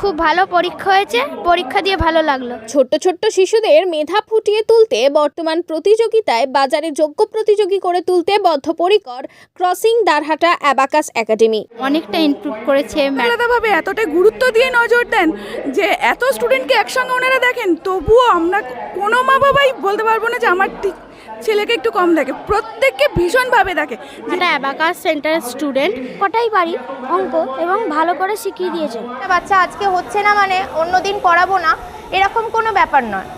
খুব ভালো পরীক্ষা হয়েছে পরীক্ষা দিয়ে ভালো লাগল। ছোট্ট ছোট্ট শিশুদের মেধা ফুটিয়ে তুলতে বর্তমান প্রতিযোগিতায় বাজারে যোগ্য প্রতিযোগী করে তুলতে বদ্ধপরিকর ক্রসিং দারহাটা অ্যাবাকাস একাডেমি। অনেকটা ইমপ্রুভ করেছে আলাদাভাবে এতটাই গুরুত্ব দিয়ে নজর দেন যে এত স্টুডেন্টকে একসঙ্গে ওনারা দেখেন তবুও আমরা কোনো মা বাবাই বলতে পারব না যে আমার ছেলেকে একটু কম দেখে প্রত্যেককে ভীষণভাবে দেখে। একটা অ্যাবাকাস সেন্টারের স্টুডেন্ট কটাই পারি অঙ্ক এবং ভালো করে শিখিয়ে দিয়েছে। বাচ্চা আজকে হচ্ছে না মানে অন্য দিন পড়াবো না? এরকম কোনো ব্যাপার নয়।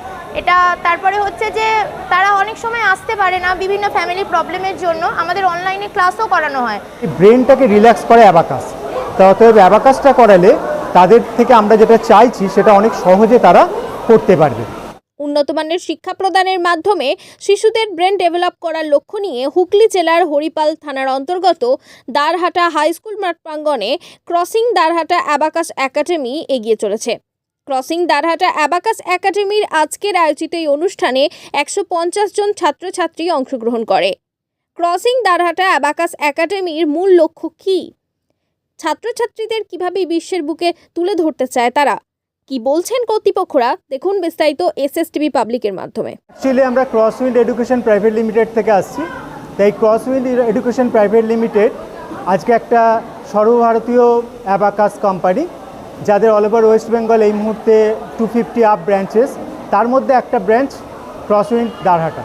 এটা তারপরে হচ্ছে যে তারা অনেক সময় আসতে পারে না বিভিন্ন ফ্যামিলি প্রবলেমের জন্য। আমাদের অনলাইনে ক্লাসও করানো হয়। ব্রেনটাকে রিল্যাক্স করে অ্যাবাকাস। তা অতএব অ্যাবাকাসটা করালে তাদের থেকে আমরা যেটা চাইছি সেটা অনেক সহজে তারা করতে পারবে। উন্নত মানের শিক্ষা প্রদানের মাধ্যমে শিশুদের ব্রেন ডেভেলপ করার লক্ষ্য নিয়ে হুগলি জেলার হরিপাল থানার অন্তর্গত দারহাটা হাই স্কুল মাঠ প্রাঙ্গণে ক্রসিং দারহাটা অ্যাবাকাস একাডেমি এগিয়ে চলেছে। ক্রসিং দারহাটা অ্যাবাকাস একাডেমির আজকের আয়োজিত এই অনুষ্ঠানে একশো পঞ্চাশ জন ছাত্রছাত্রী অংশগ্রহণ করে। ক্রসিং দারহাটা অ্যাবাকাস একাডেমির মূল লক্ষ্য কী? ছাত্রছাত্রীদের কীভাবে বিশ্বের বুকে তুলে ধরতে চায় তারা? কি বলছেন কর্তৃপক্ষরা? দেখুন বিস্তারিত এসএসটিভি পাবলিকের মাধ্যমে। অ্যাকচুয়ালি আমরা ক্রসউইন্ড এডুকেশন প্রাইভেট লিমিটেড থেকে আসছি। তাই ক্রসউইন্ড এডুকেশন প্রাইভেট লিমিটেড আজকে একটা সর্বভারতীয় অ্যাবাকাস কোম্পানি যাদের অল ওভার ওয়েস্ট বেঙ্গল এই মুহূর্তে টু ফিফটি আপ ব্রাঞ্চেস তার মধ্যে একটা ব্রাঞ্চ ক্রসউইন্ড দারহাটা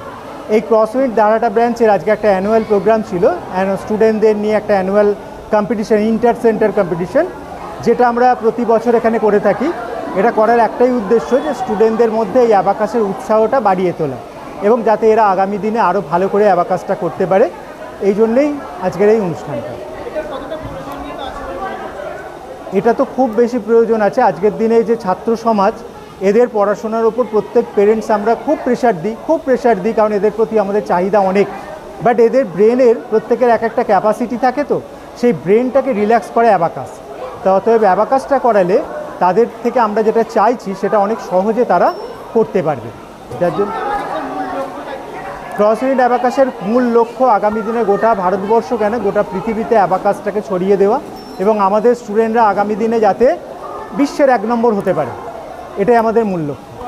এই ক্রসউইন্ড দারহাটা ব্রাঞ্চের আজকে একটা অ্যানুয়াল প্রোগ্রাম ছিল স্টুডেন্টদের নিয়ে একটা annual competition inter centre competition যেটা আমরা প্রতি বছর এখানে করে থাকি। এটা করার একটাই উদ্দেশ্য যে স্টুডেন্টদের মধ্যে এই অ্যাবাকাসের উৎসাহটা বাড়িয়ে তোলা এবং যাতে এরা আগামী দিনে আরও ভালো করে অ্যাবাকাসটা করতে পারে। এই জন্যেই আজকের এই অনুষ্ঠানটা। এটা তো খুব বেশি প্রয়োজন আছে। আজকের দিনে যে ছাত্র সমাজ, এদের পড়াশোনার ওপর প্রত্যেক পেরেন্টস আমরা খুব প্রেশার দিই, খুব প্রেশার দিই কারণ এদের প্রতি আমাদের চাহিদা অনেক। বাট এদের ব্রেনের প্রত্যেকের এক একটা ক্যাপাসিটি থাকে তো, সেই ব্রেনটাকে রিল্যাক্স করে অ্যাবাকাস তা অতএব অ্যাবাকাসটা করালে তাদের থেকে আমরা যেটা চাইছি, সেটা অনেক সহজে তারা করতে পারবে। যার জন্য ক্রসউইন্ড অ্যাবাকাসের মূল লক্ষ্য আগামী দিনে গোটা ভারতবর্ষ কেন? গোটা পৃথিবীতে অ্যাবাকাসটাকে ছড়িয়ে দেওয়া এবং আমাদের স্টুডেন্টরা আগামী দিনে যাতে বিশ্বের এক নম্বর হতে পারে। এটাই আমাদের মূল লক্ষ্য।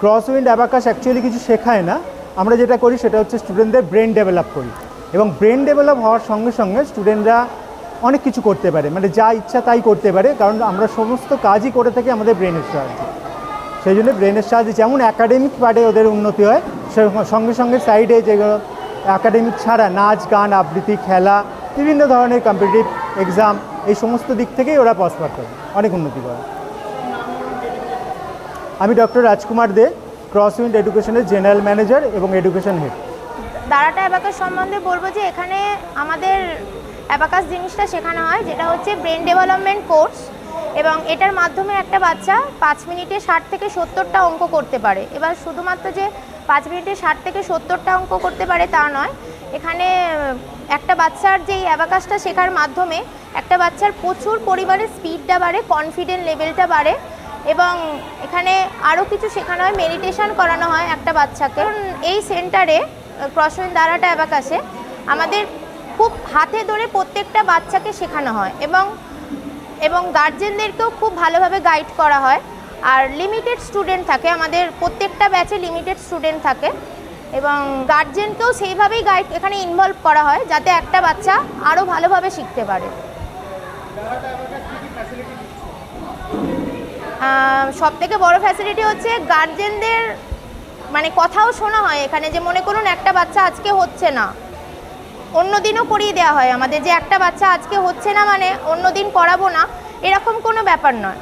ক্রস ক্রসউইন্ড অ্যাবাকাস অ্যাকচুয়ালি কিছু শেখায় না। আমরা যেটা করি, সেটা হচ্ছে স্টুডেন্টদের ব্রেন ডেভেলপ করি। এবং ব্রেন ডেভেলপ হওয়ার সঙ্গে সঙ্গে স্টুডেন্টরা অনেক কিছু করতে পারে। মানে যা ইচ্ছা তাই করতে পারে, কারণ আমরা সমস্ত কাজই করে থাকি আমাদের ব্রেনের সাহায্যে। সেই জন্য ব্রেনের সাহায্যে যেমন অ্যাকাডেমিক পার্টে ওদের উন্নতি হয় সঙ্গে সঙ্গে সাইডে যেগুলো অ্যাকাডেমিক ছাড়া নাচ, গান, আবৃত্তি, খেলা, বিভিন্ন ধরনের কম্পিটিটিভ এক্সাম এই সমস্ত দিক থেকেই ওরা পাস করে, অনেক উন্নতি করে। আমি ডক্টর রাজকুমার দে ক্রসউইন্ড এডুকেশনের জেনারেল ম্যানেজার এবং এডুকেশন হেড দাঁড়াটা অ্যাবাকাস সম্বন্ধে বলব যে এখানে আমাদের অ্যাবাকাস জিনিসটা শেখানো হয়, যেটা হচ্ছে ব্রেন ডেভেলপমেন্ট কোর্স এবং এটার মাধ্যমে একটা বাচ্চা পাঁচ মিনিটে ষাট থেকে সত্তরটা অঙ্ক করতে পারে। এবার শুধুমাত্র যে পাঁচ মিনিটে ষাট থেকে সত্তরটা অঙ্ক করতে পারে তা নয়, এখানে একটা বাচ্চার যেই অ্যাবাকাসটা শেখার মাধ্যমে একটা বাচ্চার প্রচুর পরিমাণে স্পিডটা বাড়ে কনফিডেন্ট লেভেলটা বাড়ে এবং এখানে আরও কিছু শেখানো হয় মেডিটেশন করানো হয় একটা বাচ্চাকে। এই সেন্টারে ক্রসউইন দ্বারাটা অ্যাবাকাসে, আমাদের খুব হাতে ধরে প্রত্যেকটা বাচ্চাকে শেখানো হয় এবং এবং গার্জেনদেরকেও খুব ভালোভাবে গাইড করা হয়। আর লিমিটেড স্টুডেন্ট থাকে, আমাদের প্রত্যেকটা ব্যাচে লিমিটেড স্টুডেন্ট থাকে এবং গার্জেনকেও সেইভাবেই গাইড এখানে ইনভলভ করা হয় যাতে একটা বাচ্চা আরও ভালোভাবে শিখতে পারে। সব থেকে বড় ফ্যাসিলিটি হচ্ছে গার্জেনদের মানে কথাও শোনা হয় এখানে যে মনে করুন একটা বাচ্চা আজকে হচ্ছে না। অন্য দিনও করিয়ে দেওয়া হয়। আমাদের যে একটা বাচ্চা আজকে হচ্ছে না মানে অন্য দিন করাবো না, এরকম কোনো ব্যাপার নয়।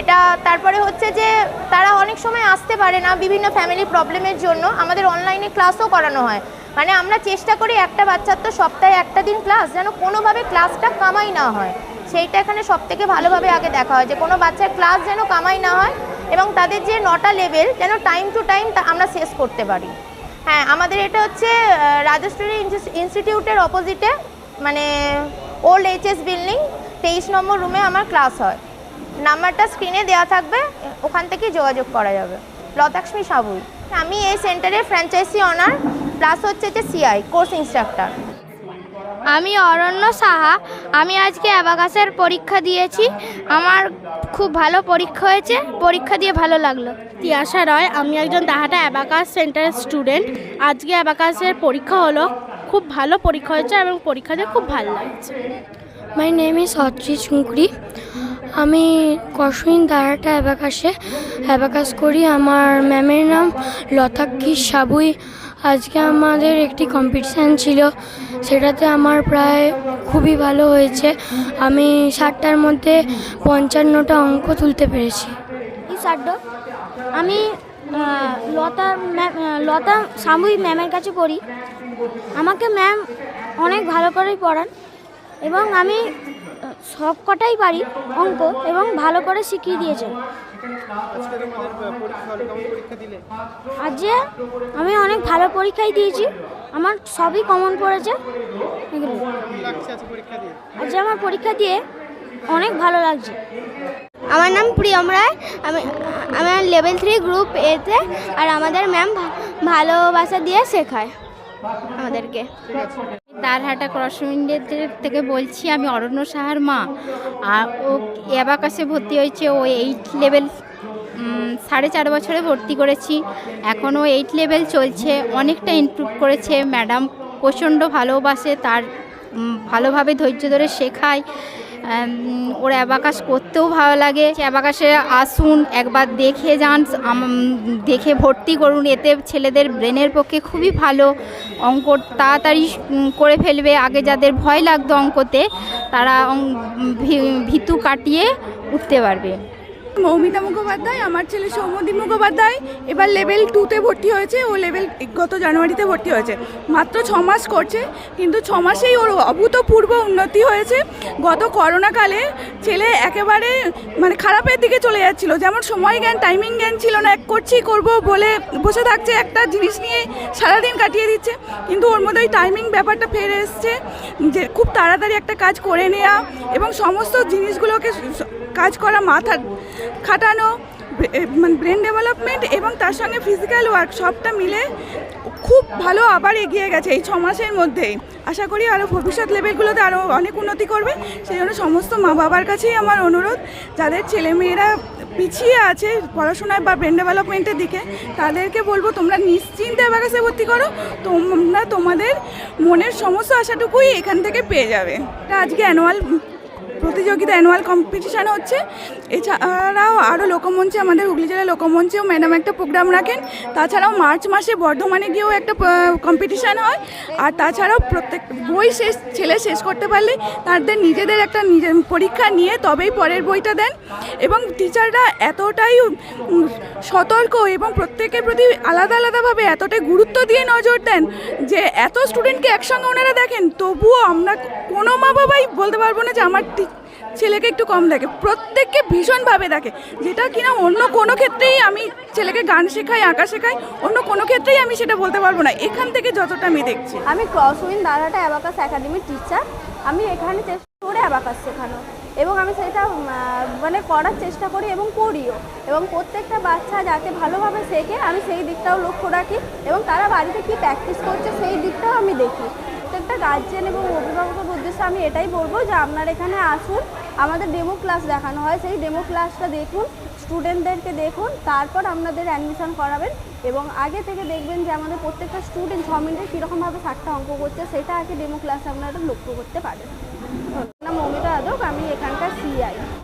এটা তারপরে হচ্ছে যে তারা অনেক সময় আসতে পারে না বিভিন্ন ফ্যামিলি প্রবলেমের জন্য। আমাদের অনলাইনে ক্লাসও করানো হয়। মানে আমরা চেষ্টা করি একটা বাচ্চার তো সপ্তাহে একটা দিন ক্লাস যেন কোনোভাবে ক্লাসটা কামাই না হয়। সেইটা এখানে সব থেকে ভালোভাবে আগে দেখা হয় যে কোনো বাচ্চার ক্লাস যেন কামাই না হয় এবং তাদের যে নটা লেভেল যেন টাইম টু টাইম আমরা শেষ করতে পারি। হ্যাঁ আমাদের এটা হচ্ছে রাজস্থানী ইনস্টিটিউটের অপোজিটে মানে ওল্ড এইচএস বিল্ডিং তেইশ নম্বর রুমে আমার ক্লাস হয়। নাম্বারটা স্ক্রিনে দেওয়া থাকবে, ওখান থেকেই যোগাযোগ করা যাবে। লতাক্ষ্মী সাবুই। আমি এই সেন্টারের ফ্র্যাঞ্চাইজি অনার প্লাস হচ্ছে যে সিআই কোর্স ইনস্ট্রাক্টর আমি অরণ্য সাহা। আমি আজকে অ্যাবাকাসের পরীক্ষা দিয়েছি। আমার খুব ভালো পরীক্ষা হয়েছে। পরীক্ষা দিয়ে ভালো লাগল। তিয়াশা রয় আমি একজন দাহাটা অ্যাবাকাস সেন্টারের স্টুডেন্ট। আজকে অ্যাবাকাসের পরীক্ষা হলো। খুব ভালো পরীক্ষা হয়েছে এবং পরীক্ষা দিয়ে খুব ভালো লাগছে। মাই নেম ইজ অত্রি চুঙ্কুরি আমি কসমিন দাঁড়াটা অ্যাবাকাশে অ্যাবাকাস করি। আমার ম্যামের নাম লতাক্ষী সাবুই। আজকে আমাদের একটি কম্পিটিশান ছিল। সেটাতে আমার প্রায় খুবই ভালো হয়েছে। আমি ষাটটার মধ্যে পঞ্চান্নটা অঙ্ক তুলতে পেরেছি। আমি লতা ম্যাম লতা সামুই ম্যামের কাছে পড়ি। আমাকে ম্যাম অনেক ভালো করেই পড়ান। এবং আমি সব কটাই পারি অঙ্ক এবং ভালো করে শিখিয়ে দিয়েছেন আজকে আমি অনেক ভালো পরীক্ষাই দিয়েছি। আমার সবই কমন পড়েছে আজকে আমার পরীক্ষা দিয়ে অনেক ভালো লাগছে। আমার নাম প্রিয়ম রায়। আমি আমার লেভেল থ্রি গ্রুপ এতে আর আমাদের ম্যাম ভালোবাসা দিয়ে শেখায় আমাদেরকে। দারহাটা ক্রসমিন্ডের থেকে বলছি, আমি অরণ্য সাহার মা। আর ও এবাকাশে ভর্তি হয়েছে। ও এইট লেভেল সাড়ে চার বছরে ভর্তি করেছি। এখনও এইট লেভেল চলছে। অনেকটা ইমপ্রুভ করেছে। ম্যাডাম প্রচণ্ড ভালোবাসে। তার ভালোভাবে ধৈর্য ধরে শেখায়। ওর অ্যাবাকাশ করতেও ভালো লাগে। অ্যাবাকাশে আসুন, একবার দেখে যান দেখে ভর্তি করুন। এতে ছেলেদের ব্রেনের পক্ষে খুবই ভালো। অঙ্ক তাড়াতাড়ি করে ফেলবে। আগে যাদের ভয় লাগতো অঙ্কতে, তারা ভীতু কাটিয়ে উঠতে পারবে। মৌমিতা মুখোপাধ্যায়, আমার ছেলে সৌম্যদীপ মুখোপাধ্যায়। এবার লেভেল টুতে ভর্তি হয়েছে, ও লেভেল গত জানুয়ারিতে ভর্তি হয়েছে। মাত্র ছ মাস করছে, কিন্তু ছ মাসেই ওর অভূতপূর্ব উন্নতি হয়েছে। গত করোনাকালে ছেলে একেবারে মানে খারাপের দিকে চলে যাচ্ছিল। যেমন সময় জ্ঞান টাইমিং জ্ঞান ছিল না, এক করছি, করব বলে বসে থাকছে, একটা জিনিস নিয়ে সারাদিন কাটিয়ে দিচ্ছে। কিন্তু ওর মধ্যে ওই টাইমিং ব্যাপারটা ফিরে এসছে যে খুব তাড়াতাড়ি একটা কাজ করে নেওয়া এবং সমস্ত জিনিসগুলোকে কাজ করা মাথা খাটানো মানে ব্রেন ডেভেলপমেন্ট এবং তার সঙ্গে ফিজিক্যাল ওয়ার্ক সবটা মিলে খুব ভালো আবার এগিয়ে গেছে এই ছ মাসের মধ্যেই। আশা করি আরও ভবিষ্যৎ লেভেলগুলোতে আরও অনেক উন্নতি করবে। সেই জন্য সমস্ত মা বাবার কাছেই আমার অনুরোধ, যাদের ছেলেমেয়েরা পিছিয়ে আছে পড়াশোনায় বা ব্রেন ডেভেলপমেন্টের দিকে, তাদেরকে বলব তোমরা নিশ্চিন্তে অ্যাবাকাসে ভর্তি করো। তোমরা তোমাদের মনের সমস্ত আশাটুকুই এখান থেকে পেয়ে যাবে। আজকে অ্যানুয়াল প্রতিযোগিতা অ্যানুয়াল কম্পিটিশান হচ্ছে। এছাড়াও আরও লোকমঞ্চে, আমাদের হুগলি জেলার লোকমঞ্চেও ম্যাডাম একটা প্রোগ্রাম রাখেন। তাছাড়াও মার্চ মাসে বর্ধমানে গিয়েও একটা কম্পিটিশান হয়। আর তাছাড়াও প্রত্যেক, বই শেষ, ছেলে শেষ করতে পারলে তাদের নিজেদের একটা নিজের পরীক্ষা নিয়ে তবেই পরের বইটা দেন। এবং টিচাররা এতটাই সতর্ক এবং প্রত্যেকের প্রতি আলাদা আলাদাভাবে এতটাই গুরুত্ব দিয়ে নজর দেন যে এত স্টুডেন্টকে একসঙ্গে ওনারা দেখেন, তবুও আমরা কোনো মা বাবাই বলতে পারব না যে আমার ছেলেকে একটু কম দেখে, প্রত্যেককে ভীষণভাবে দেখে। যেটা কিনা অন্য কোনো ক্ষেত্রেই আমি ছেলেকে গান শেখাই, আঁকা শেখাই, অন্য কোনো ক্ষেত্রেই আমি সেটা বলতে পারব না। এখান থেকে যতটা আমি দেখছি। আমি ক্রসউইন দারহাটা অ্যাবাকাস একাডেমির টিচার আমি এখানে চেষ্টা করি অ্যাবাকাস শেখানো। এবং আমি সেটা মানে করার চেষ্টা করি এবং করিও। এবং প্রত্যেকটা বাচ্চা যাতে ভালোভাবে শেখে, আমি সেই দিকটাও লক্ষ্য রাখি। এবং তারা বাড়িতে কি প্র্যাকটিস করছে, সেই দিকটাও আমি দেখি। প্রত্যেকটা গার্জেন এবং অভিভাবকের উদ্দেশ্যে আমি এটাই বলব যে আপনারা এখানে আসুন, আমাদের ডেমো ক্লাস দেখানো হয়। সেই ডেমো ক্লাসটা দেখুন স্টুডেন্টদেরকে দেখুন, তারপর আপনাদের অ্যাডমিশন করাবেন এবং আগে থেকে দেখবেন যে আমাদের প্রত্যেকটা স্টুডেন্ট ছ মিনিটে কীরকমভাবে ষাটটা অঙ্ক করছে, সেটা আগে ডেমো ক্লাসে আপনারা লক্ষ্য করতে পারেন। নাম মৌমিতা আদক, আমি এখানকার সিআই